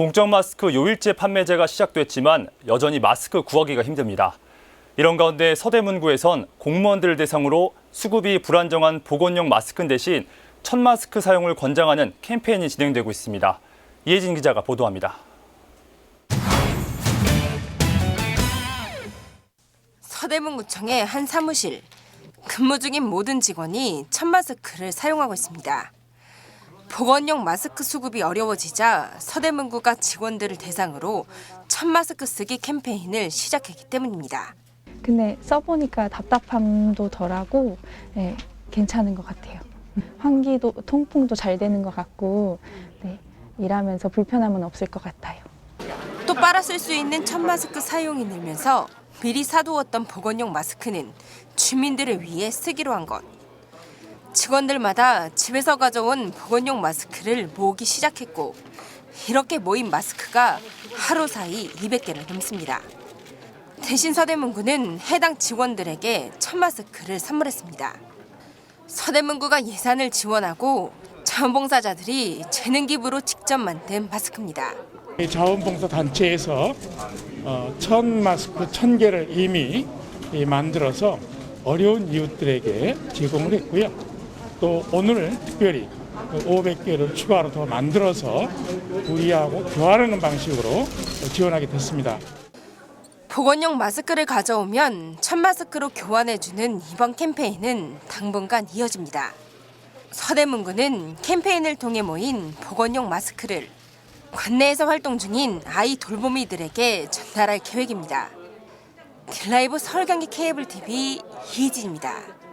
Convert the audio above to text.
공적 마스크 요일제 판매제가 시작됐지만 여전히 마스크 구하기가 힘듭니다. 이런 가운데 서대문구에선 공무원들을 대상으로 수급이 불안정한 보건용 마스크 대신 천 마스크 사용을 권장하는 캠페인이 진행되고 있습니다. 이혜진 기자가 보도합니다. 서대문구청의 한 사무실. 근무 중인 모든 직원이 천 마스크를 사용하고 있습니다. 보건용 마스크 수급이 어려워지자 서대문구가 직원들을 대상으로 천 마스크 쓰기 캠페인을 시작했기 때문입니다. 근데 써보니까 답답함도 덜하고 네, 괜찮은 것 같아요. 환기도 통풍도 잘 되는 것 같고 네, 일하면서 불편함은 없을 것 같아요. 또 빨아 쓸 수 있는 천 마스크 사용이 늘면서 미리 사두었던 보건용 마스크는 주민들을 위해 쓰기로 한 것. 직원들마다 집에서 가져온 보건용 마스크를 모으기 시작했고 이렇게 모인 마스크가 하루 사이 200개를 넘습니다. 대신 서대문구는 해당 직원들에게 천 마스크를 선물했습니다. 서대문구가 예산을 지원하고 자원봉사자들이 재능 기부로 직접 만든 마스크입니다. 이 자원봉사 단체에서 어, 천 마스크 천 개를 이미 이 만들어서 어려운 이웃들에게 제공을 했고요. 또 오늘 특별히 500개를 추가로 더 만들어서 우리하고 교환하는 방식으로 지원하게 됐습니다. 보건용 마스크를 가져오면 천 마스크로 교환해주는 이번 캠페인은 당분간 이어집니다. 서대문구는 캠페인을 통해 모인 보건용 마스크를 관내에서 활동 중인 아이 돌보미들에게 전달할 계획입니다. 딜라이브 서울경기 케이블 TV 이희진입니다.